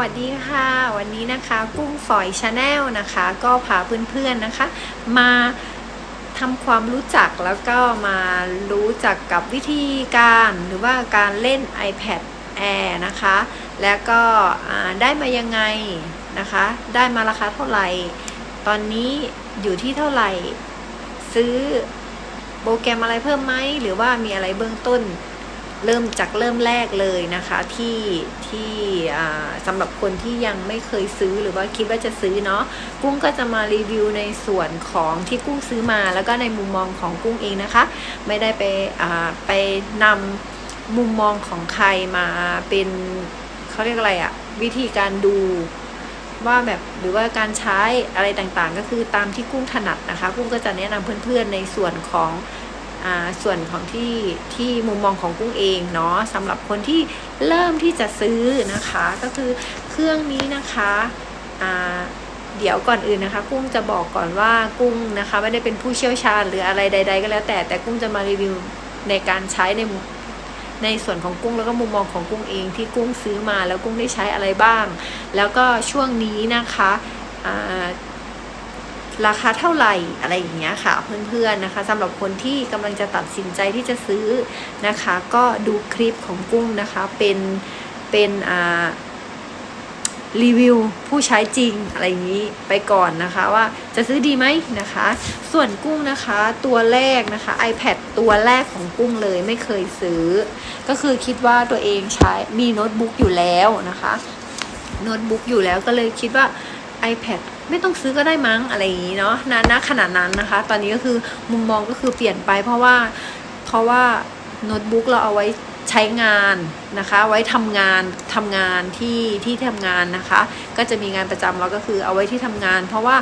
วัสดีค่ะ วันนี้นะคะกุ้งฝอยชาแนลนะคะ ก็พาเพื่อนๆนะคะ มาทำความรู้จักแล้วก็มารู้จักกับวิธีการหรือว่าการเล่น iPad Air นะคะ แล้วก็ได้มายังไงนะคะ ได้มาราคาเท่าไหร่ ตอนนี้อยู่ที่เท่าไหร่ ซื้อโปรแกรมอะไรเพิ่มไหมหรือว่ามีอะไรเบื้องต้น เริ่มจากเริ่มแรกเลยนะคะที่ที่สำหรับคนที่ยังไม่เคยซื้อหรือว่าคิดว่าจะซื้อเนาะกุ้งก็จะมารีวิวในส่วนของที่กุ้งซื้อมา แล้วก็ในมุมมองของกุ้งเองนะคะ ไม่ได้ไปไปนำมุมมองของใครมาเป็นเขาเรียกอะไรอะวิธีการดูว่าแบบหรือว่าการใช้อะไรต่างๆ ก็คือตามที่กุ้งถนัดนะคะ กุ้งก็จะแนะนำเพื่อนๆในส่วนของ ส่วนของที่ที่มุมมองของกุ้งเองเนาะสำหรับคนที่เริ่มที่จะซื้อนะคะ ก็คือเครื่องนี้นะคะเดี๋ยวก่อนอื่นนะคะ กุ้งจะบอกก่อนว่ากุ้งนะคะไม่ได้เป็นผู้เชี่ยวชาญหรืออะไรใด ๆ ก็แล้วแต่แต่กุ้งจะมารีวิวในการใช้ในในส่วนของกุ้งแล้วก็มุมมองของกุ้งเองที่กุ้งซื้อมาแล้วกุ้งได้ใช้อะไรบ้าง แล้วก็ช่วงนี้นะคะ ราคาเท่าไหร่อะไรอย่างเงี้ยค่ะเพื่อนๆนะคะสำหรับคนที่กำลังจะตัดสินใจที่จะซื้อนะคะ ก็ดูคลิปของกุ้งนะคะเป็นเป็นอ่ารีวิวผู้ใช้จริงอะไรอย่างนี้ไปก่อนนะคะว่าจะซื้อดีไหมนะคะ ส่วนกุ้งนะคะตัวแรกนะคะ iPad ตัวแรกของกุ้งเลยไม่เคยซื้อ ก็คือคิดว่าตัวเองใช้มีโน้ตบุ๊กอยู่แล้วนะคะโน้ตบุ๊กอยู่แล้วก็เลยคิดว่า iPad ไม่ต้องซื้อก็ได้มั้งอะไรอย่างนี้เนาะณณขนาดนั้นนะคะ ตอนนี้ก็คือมุมมองก็คือเปลี่ยนไปเพราะว่าเพราะว่าโน้ตบุ๊กเราเอาไว้ใช้งานนะคะ ไว้ทำงานทำงานที่ที่ทำงานนะคะ ก็จะมีงานประจำเราก็คือเอาไว้ที่ทำงาน เพราะว่า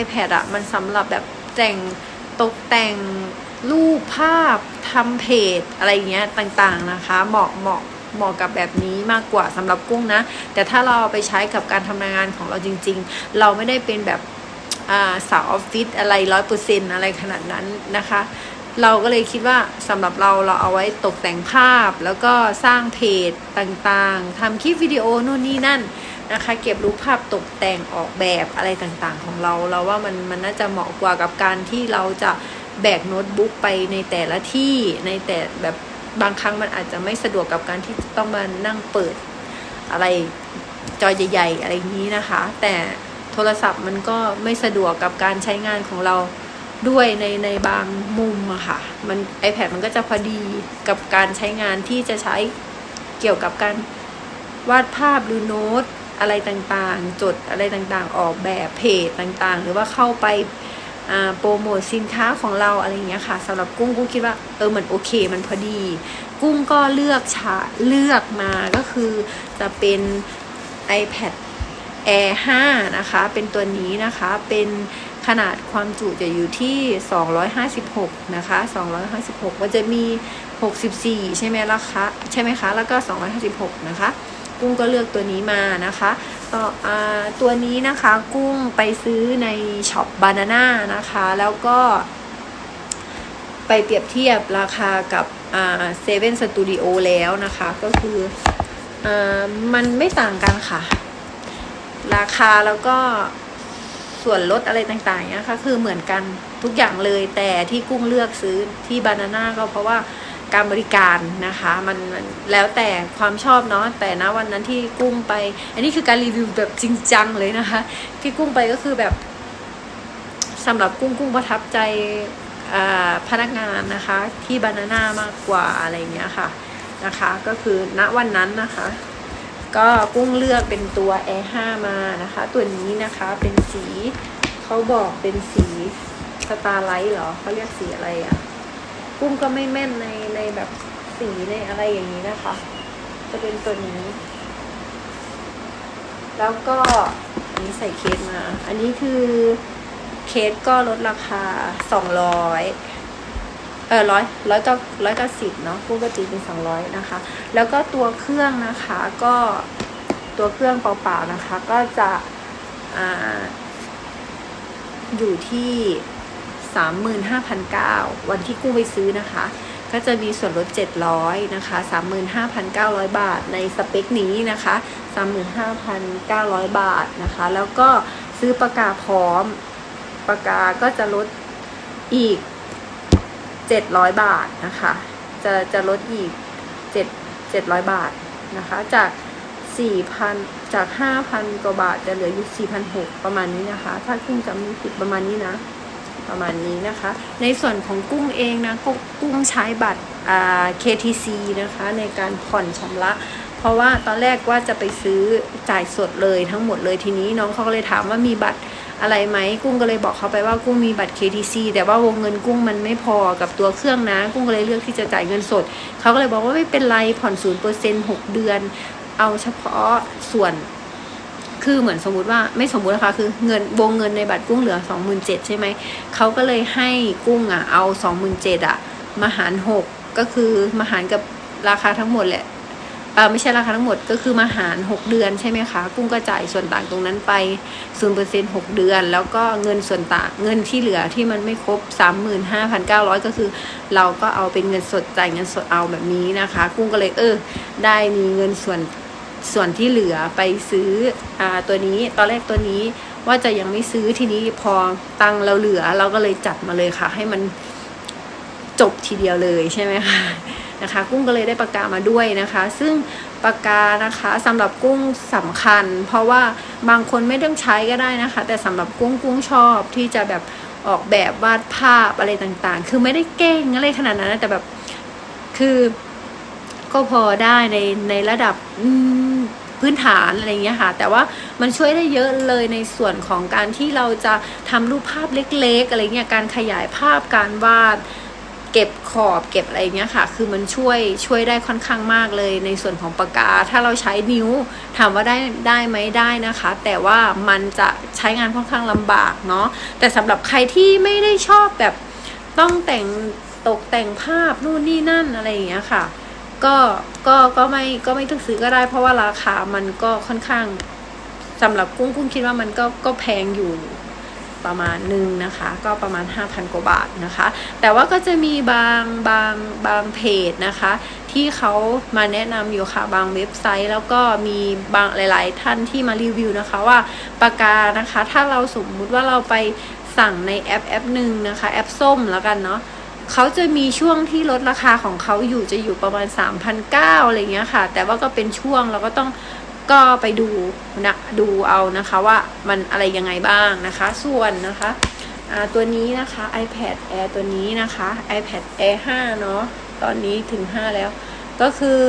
iPad อะมันสำหรับแบบแต่งตกแต่งรูปภาพทำเพจอะไรอย่างเงี้ยต่างๆนะคะ เหมาะเหมาะ เหมาะกับแบบนี้มากกว่าสำหรับกุ้งนะ แต่ถ้าเราไปใช้กับการทำงานของเราจริง ๆ เราไม่ได้เป็นแบบาสาวออฟฟิศอะไรร้อยเปอร์เซ็นอะไรขนาดนั้นนะคะ เราก็เลยคิดว่าสำหรับเราเราเอาไว้ตกแต่งภาพ แล้วก็สร้างเพจต่างๆทำคลิปวิดีโอนู่นนี่นั่นนะคะ เก็บรูปภาพตกแต่งออกแบบอะไรต่างๆของเรา เราว่ามันมันน่าจะเหมาะกว่ากับการที่เราจะแบกโน้ตบุ๊กไปในแต่ละที่ในแต่แบบ บางครั้งมันอาจจะไม่สะดวกกับการที่ต้องมานั่งเปิดอะไรจอใหญ่ๆอะไรนี้นะคะ แต่โทรศัพท์มันก็ไม่สะดวกกับการใช้งานของเราด้วยในในบางมุมอะค่ะมัน iPad มันก็จะพอดีกับการใช้งานที่จะใช้เกี่ยวกับการวาดภาพหรือโน้ตอะไรต่างๆ จดอะไรต่างๆ ออกแบบเพจต่างๆ หรือว่าเข้าไป โปรโมทสินค้าของเราอะไรอย่างเงี้ยค่ะสำหรับกุ้งกุ้งคิดว่าเออมันโอเคมันพอดี กุ้งก็เลือกชาเลือกมาก็คือจะเป็น iPad Air 5 นะคะ เป็นตัวนี้นะคะเป็นขนาดความจุจะอยู่ที่ 256 นะคะ 256มันจะมี 64 ใช่ไหมล่ะคะ ใช่ไหมคะ แล้วก็ 256 นะคะ กุ้งก็เลือกตัวนี้มานะคะต่ออตัวนี้นะคะกุ้งไปซื้อในช็อปบานาน่านะคะ แล้วก็ไปเปรียบเทียบราคากับเซเว่นสตูดิโอแล้วนะคะ ก็คืออมันไม่ต่างกันค่ะ ราคาแล้วก็ส่วนลดอะไรต่างๆนี่ยค่ะคือเหมือนกันทุกอย่างเลยแต่ที่กุ้งเลือกซื้อที่บานาน่าก็เพราะว่า การบริการนะคะมันมันแล้วแต่ความชอบเนาะแต่นะวันนั้นที่กุ้งไป อันนี้คือการรีวิวแบบจริงจังเลยนะคะ ที่กุ้งไปก็คือแบบสำหรับกุ้งกุ้งประทับใจพนักงานนะคะที่บานาน่ามากกว่าอะไรเงี้ยค่ะนะคะก็คือณวันนั้นนะคะ ก็กุ้งเลือกเป็นตัว Air 5มานะคะ ตัวนี้นะคะเป็นสีเขาบอกเป็นสีสตาร์ไลท์เหรอเขาเรียกสีอะไรอะ่ะ กุ้งก็ไม่แม่นในในแบบสีในอะไรอย่างนี้นะคะ จะเป็นตัวนี้ แล้วก็อันนี้ใส่เคสมา อันนี้คือเคสก็ลดราคาสองร้อยเออร้อยร้อยเก้าร้อยเก้าสิบเนาะปกติเป็นสองร้อยนะคะ แล้วก็ตัวเครื่องนะคะก็ตัวเครื่องเปล่าๆนะคะ ก็จะอ่าอยู่ที่ สามหมื่นห้าพันเก้าวันที่กู้ไปซื้อนะคะ ก็จะมีส่วนลด 700 นะคะ 35,900 บาทในสเปคนี้นะคะ 35,900 บาทนะคะ แล้วก็ซื้อปากกาพร้อมปากกาก็จะลดอีก 700 บาทนะคะ จะจะลดอีก 7 700 บาทนะคะ จาก 4,000 จาก 5,000 กว่าบาทจะเหลืออยู่ 4,600 ประมาณนี้นะคะ ถ้ากุ้จำไม่ผิดประมาณนี้นะ ประมาณนี้นะคะ ในส่วนของกุ้งเองนะกกุ้งใช้บัตร KTC นะคะในการผ่อนชำระ เพราะว่าตอนแรกว่าจะไปซื้อจ่ายสดเลยทั้งหมดเลยทีนี้น้องเขาก็เลยถามว่ามีบัตรอะไรไหมกุ้งก็เลยบอกเขาไปว่ากุ้งมีบัตร KTC แต่ว่าวงเงินกุ้งมันไม่พอกับตัวเครื่องนะ กุ้งก็เลยเลือกที่จะจ่ายเงินสด เขาก็เลยบอกว่าไม่เป็นไรผ่อนศูนย์เปอร์เซ็นต์หกเดือน เอาเฉพาะส่วน คือเหมือนสมมุติว่าไม่สมมุตินะคะ คือเงินวงเงินในบัตรกุ้งเหลือ 27,000ใช่ไหม เขาก็เลยให้กุ้งอะเอา 27,000อะมาหาร 6 ก็คือมาหารกับราคาทั้งหมดแหละเออไม่ใช่ราคาทั้งหมดก็คือมาหาร 6 เดือนใช่ไหมคะ กุ้งก็จ่ายส่วนต่างตรงนั้นไป0% 6 เดือน แล้วก็เงินส่วนต่างเงินที่เหลือที่มันไม่ครบ 35,900 ก็คือ เราก็เอาเป็นเงินสดจ่ายเงินสดเอาแบบนี้นะคะ กุ้งก็เลยเออได้มีเงินส่วน ส่วนที่เหลือไปซื้ออตัวนี้ตอนแรกตัวนี้ว่าจะยังไม่ซื้อทีนี้พอตังเราเหลือเราก็เลยจัดมาเลยค่ะ ให้มันจบทีเดียวเลยใช่ไหมคะนะคะ กุ้งก็เลยได้ปากกามาด้วยนะคะ ซึ่งปากกานะคะสำหรับกุ้งสำคัญ เพราะว่าบางคนไม่ต้องใช้ก็ได้นะคะ แต่สำหรับกุ้งกุ้งชอบที่จะแบบออกแบบวาดภาพอะไรต่างๆ คือไม่ได้เก่งอะไรขนาดนั้นแต่แบบคือก็พอได้ในในระดับอืม พื้นฐานอะไรเงี้ยค่ะ แต่ว่ามันช่วยได้เยอะเลยในส่วนของการที่เราจะทำรูปภาพเล็ก ๆ อะไรเงี้ยการขยายภาพการวาดเก็บขอบเก็บอะไรเงี้ยค่ะ คือมันช่วยช่วยได้ค่อนข้างมากเลยในส่วนของปากกา ถ้าเราใช้นิ้วถามว่าได้ได้ไหมได้นะคะ แต่ว่ามันจะใช้งานค่อนข้างลำบากเนาะแต่สำหรับใครที่ไม่ได้ชอบแบบต้องแต่งตกแต่งภาพนู่นนี่นั่นอะไรอย่างเงี้ยค่ะ ก็ก็ก็ไม่ก็ไม่ต้องซื้อก็ได้ เพราะว่าราคามันก็ค่อนข้างสำหรับกุ้งกุ้งคิดว่ามันก็ก็แพงอยู่ประมาณหนึ่งนะคะ ก็ประมาณ 5,000 กว่าบาทนะคะ แต่ว่าก็จะมีบางบางบางเพจนะคะ ที่เขามาแนะนำอยู่ค่ะบางเว็บไซต์ แล้วก็มีบางหลาย ๆ ท่านที่มารีวิวนะคะว่าปากกานะคะ ถ้าเราสมมุติว่าเราไปสั่งในแอปแอปหนึ่งนะคะ แอปส้มแล้วกันเนาะ เขาจะมีช่วงที่ลดราคาของเขาอยู่จะอยู่ประมาณ 3,900อะไรเงี้ยค่ะ แต่ว่าก็เป็นช่วงเราก็ต้องก็ไปดูนะดูเอานะคะว่ามันอะไรยังไงบ้างนะคะ ส่วนนะคะตัวนี้นะคะ iPad Air ตัวนี้นะคะ iPad Air 5 เนาะตอนนี้ถึง 5 แล้ว ก็คือ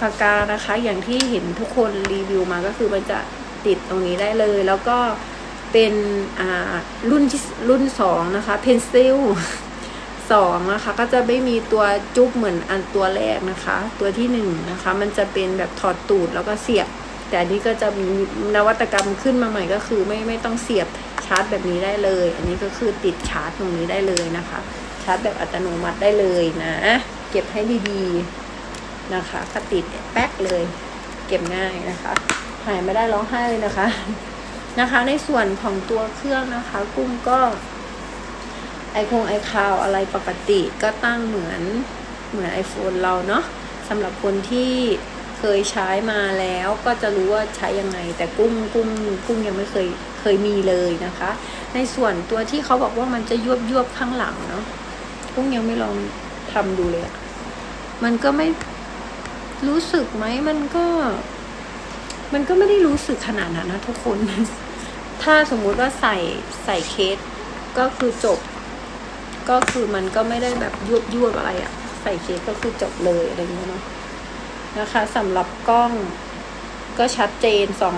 ปากกานะคะอย่างที่เห็นทุกคนรีวิวมาก็คือมันจะติดตรงนี้ได้เลย แล้วก็เป็นอ่ารุ่นที่รุ่น 2 นะคะ Pencil สองนะคะก็จะไม่มีตัวจุ๊บเหมือนอันตัวแรกนะคะ ตัวที่หนึ่งนะคะมันจะเป็นแบบถอดตูดแล้วก็เสียบ แต่อันนี้ก็จะมีนวัตกรรมขึ้นมาใหม่ก็คือไม่ไม่ต้องเสียบชาร์จแบบนี้ได้เลย อันนี้ก็คือติดชาร์จตรงนี้ได้เลยนะคะ ชาร์จแบบอัตโนมัติได้เลยนะ เก็บให้ดีๆนะคะก็ติดแป๊กเลย เก็บง่ายนะคะหายไม่ได้ร้องไห้เลยนะคะนะคะ ในส่วนของตัวเครื่องนะคะ กุ้งก็ ไอคงไอคาวอะไรปกติก็ตั้งเหมือนเหมือน iPhone เราเนาะสำหรับคนที่เคยใช้มาแล้วก็จะรู้ว่าใช้ยังไง แต่กุ้งกุ้งกุ้งยังไม่เคยเคยมีเลยนะคะ ในส่วนตัวที่เขาบอกว่ามันจะยวบยวบข้างหลังเนาะกุ้งยังไม่ลองทำดูเลยอะมันก็ไม่รู้สึกไหมมันก็ มันก็ไม่ได้รู้สึกขนาดนั้นนะทุกคน ถ้าสมมุติว่าใส่ใส่เคสก็คือจบ ก็คือมันก็ไม่ได้แบบยวบยวบอะไรอะใส่เคสก็คือจบเลยอะไรอย่างเงี้ยเนาะนะคะสำหรับกล้องก็ชัดเจนสอง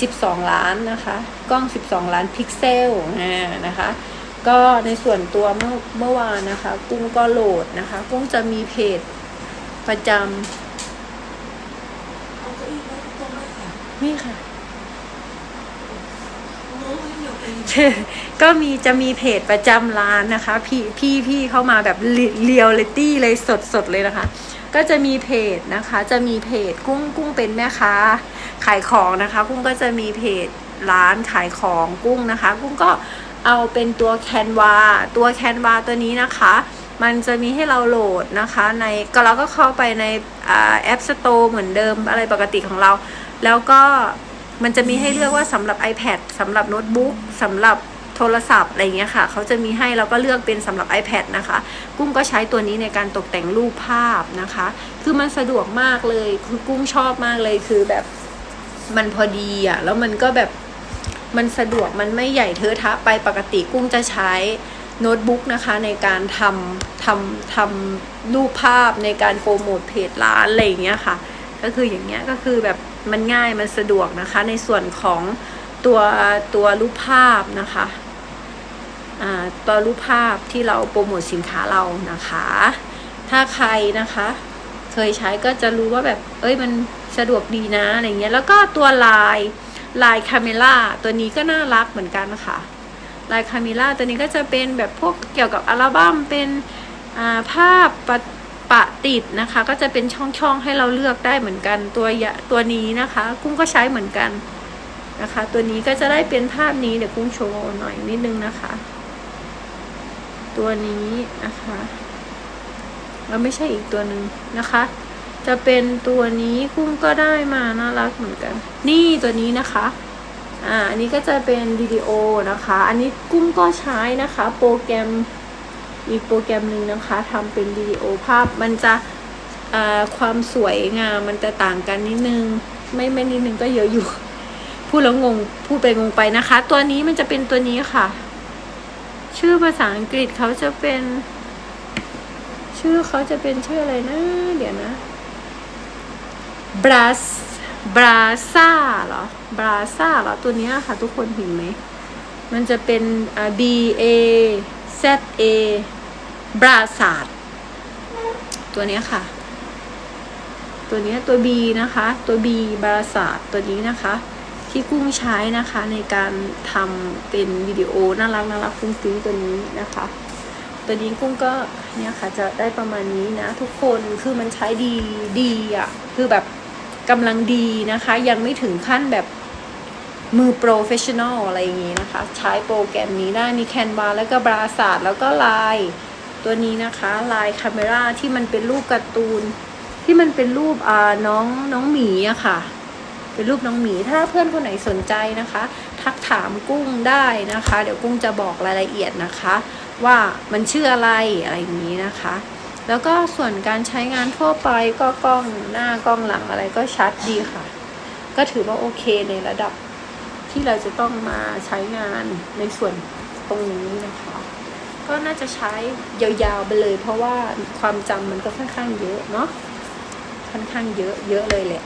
สิบสองล้านนะคะ กล้องสิบสองล้านพิกเซลอ่านะคะ ก็ในส่วนตัวเมื่อเมื่อวานนะคะ กุ้งก็โหลดนะคะ กุ้งจะมีเพจประจเอาเก้าอี้ไว้ตรงนั้นค่ะำนี่ค่ะ โอ้ยเดี๋ยวเอง ก็มีจะมีเพจประจำร้านนะคะ พี่พี่พี่เข้ามาแบบเรียลลิตี้เลยสดสดเลยนะคะ ก็จะมีเพจนะคะ จะมีเพจกุ้งกุ้งเป็นแม่ค้าขายของนะคะ กุ้งก็จะมีเพจร้านขายของกุ้งนะคะ กุ้งก็เอาเป็นตัวแคนวาตัวแคนวาตัวนี้นะคะ มันจะมีให้เราโหลดนะคะ ในก็เราก็เข้าไปในอแอป Store เหมือนเดิมอะไรปกติของเรา แล้วก็ มันจะมีให้เลือกว่าสำหรับ iPad สำหรับโน้ตบุ๊กสำหรับโทรศัพท์อะไรเงี้ยค่ะ เขาจะมีให้เราก็เลือกเป็นสำหรับ iPad นะคะ กุ้งก็ใช้ตัวนี้ในการตกแต่งรูปภาพนะคะ คือมันสะดวกมากเลยคือกุ้งชอบมากเลยคือแบบมันพอดีอะ่ะแล้วมันก็แบบมันสะดวกมันไม่ใหญ่เทอะทะไปปกติกุ้งจะใช้โน้ตบุ๊กนะคะในการทำทำทำรูปภาพในการโปรโมทเพจร้านอะไรอย่างเงี้ยค่ะ ก็คืออย่างเงี้ยก็คือแบบ มันง่ายมันสะดวกนะคะ ในส่วนของตัวตัวรูปภาพนะคะตัวรูปภาพที่เราโปรโมทสินค้าเรานะคะ ถ้าใครนะคะ เคยใช้ก็จะรู้ว่าแบบ เอ้ยมันสะดวกดีนะอะไรเงี้ย แล้วก็ตัวลายลายคาเมล่าตัวนี้ก็น่ารักเหมือนกันค่ะลายคาเมล่าตัวนี้ก็จะเป็นแบบพวกเกี่ยวกับอัลบั้มเป็นภาพปะ ปะติดนะคะ ก็จะเป็นช่องๆให้เราเลือกได้เหมือนกันตัวยะตัวนี้นะคะ กุ้งก็ใช้เหมือนกันนะคะ ตัวนี้ก็จะได้เป็นภาพนี้เดี๋ยวกุ้งโชว์หน่อยนิดนึงนะคะ ตัวนี้นะคะแล้วไม่ใช่อีกตัวหนึ่งนะคะ จะเป็นตัวนี้กุ้งก็ได้มาน่ารักเหมือนกัน นี่ตัวนี้นะคะอ่าอันนี้ก็จะเป็นวิดีโอนะคะ อันนี้กุ้งก็ใช้นะคะ โปรแกรม อีกโปรแกรมหนึ่งนะคะทำเป็นวิดีโอภาพมันจะความสวยงามมันจะต่างกันนิดนึง ไม่ไม่นิดนึงก็เยอะอยู่ พูดแล้วงง พูดไปงงไปนะคะ ตัวนี้มันจะเป็นตัวนี้ค่ะ ชื่อภาษาอังกฤษเขาจะเป็น ชื่อเขาจะเป็นชื่ออะไรนะ เดี๋ยวนะบราสบราซ่าเหรอบราซ่าเหรอ ตัวนี้ค่ะ ทุกคนเห็นไหม มันจะเป็นอ่า B A Z A บราซาดตัวนี้ค่ะ ตัวนี้ตัว B นะคะ ตัว B บราซาดตัวนี้นะคะ ที่กุ้งใช้นะคะในการทำเป็นวิดีโอน่ารักน่ารักฟุ้งฟิ้งตัวนี้นะคะ ตัวนี้กุ้งก็เนี่ยค่ะจะได้ประมาณนี้นะ ทุกคนคือมันใช้ดีดีอะคือแบบกำลังดีนะคะ ยังไม่ถึงขั้นแบบมือโปรเฟชชั่นอลอะไรอย่างงี้นะคะ ใช้โปรแกรมนี้ได้มีแคนวาแล้วก็บราศาสตร์แล้วก็ลาย ตัวนี้นะคะลายคาเมราที่มันเป็นรูปการ์ตูน ที่มันเป็นรูปอ่าน้องน้องหมีอะค่ะ เป็นรูปน้องหมีถ้าเพื่อนคนไหนสนใจนะคะ ทักถามกุ้งได้นะคะ เดี๋ยวกุ้งจะบอกรายละเอียดนะคะ ว่ามันชื่ออะไรอะไรอย่างนี้นะคะ แล้วก็ส่วนการใช้งานทั่วไปก็กล้องหน้ากล้องหลังอะไรก็ชัดดีค่ะ ก็ถือว่าโอเคในระดับที่เราจะต้องมาใช้งานในส่วนตรงนี้นะคะ ก็น่าจะใช้ยาวๆไปเลย เพราะว่าความจำมันก็ค่อนข้างเยอะเนาะค่อนข้างเยอะเยอะเลยแหละ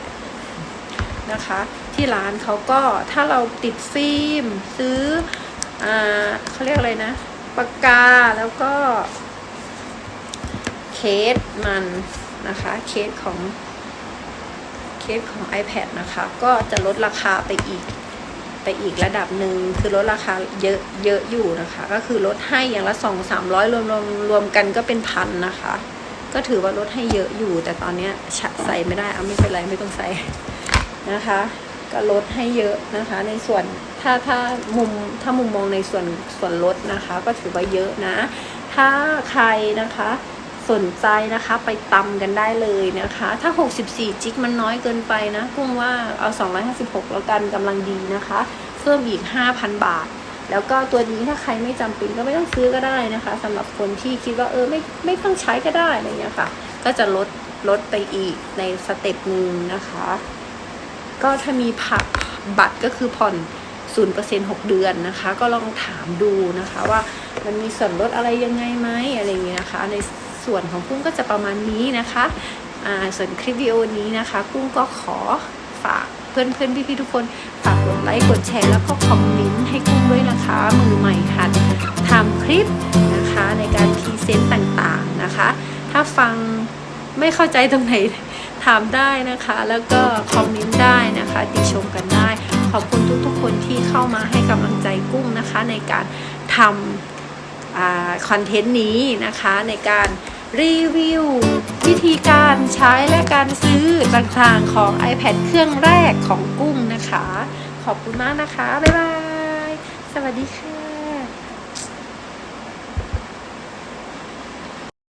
นะคะ ที่ร้านเขาก็ถ้าเราติดฟิล์มซื้ออ่าเขาเรียกอะไรนะปากกาแล้วก็เคสมันนะคะเคสของเคสของ iPad นะคะ ก็จะลดราคาไปอีก ไปอีกระดับหนึ่งคือลดราคาเยอะเยอะอยู่นะคะ ก็คือลดให้อย่างละสองสามร้อยรวมรวมรวมกันก็เป็นพันนะคะ ก็ถือว่าลดให้เยอะอยู่ แต่ตอนเนี้ยใส่ไม่ได้เอาไม่เป็นไรไม่ต้องใส่นะคะ ก็ลดให้เยอะนะคะ ในส่วนถ้าถ้ามุมถ้ามุมมองในส่วนส่วนลดนะคะ ก็ถือว่าเยอะนะ ถ้าใครนะคะ สนใจนะคะไปตำกันได้เลยนะคะ ถ้า 64 จิกมันน้อยเกินไปนะกุ้งว่าเอา 256 แล้วกันกำลังดีนะคะ เพิ่มอีก 5,000 บาท แล้วก็ตัวนี้ถ้าใครไม่จำเป็นก็ไม่ต้องซื้อก็ได้นะคะสำหรับคนที่คิดว่าเออไม่ไม่ต้องใช้ก็ได้อะไรเงี้ยค่ะ ก็จะลดลดไปอีกในสเต็ปหนึ่งนะคะ ก็ถ้ามีผักบัตรก็คือผ่อน0% 6 เดือนนะคะ ก็ลองถามดูนะคะว่ามันมีส่วนลดอะไรยังไงไหมอะไรอย่างเงี้ยนะคะใน ส่วนของกุ้งก็จะประมาณนี้นะคะส่วนคลิปวิดีโอนี้นะคะ กุ้งก็ขอฝากเพื่อนเพื่อนพี่พี่ๆทุกคนฝากกดไลค์กดแชร์แล้วก็คอมเมนต์ให้กุ้งด้วยนะคะ มือใหม่หัดทำคลิปนะคะในการพรีเซนต์ต่างๆนะคะ ถ้าฟังไม่เข้าใจตรงไหนถามได้นะคะ แล้วก็คอมเมนต์ได้นะคะ ติชมกันได้ ขอบคุณทุกๆคนที่เข้ามาให้กำลังใจกุ้งนะคะ ในการทำ คอนเทนต์นี้นะคะในการรีวิว วิธีการใช้และการซื้อต่างๆของ iPad เครื่องแรกของกุ้งนะคะ ขอบคุณมากนะคะ บ๊ายบาย สวัสดีค่ะ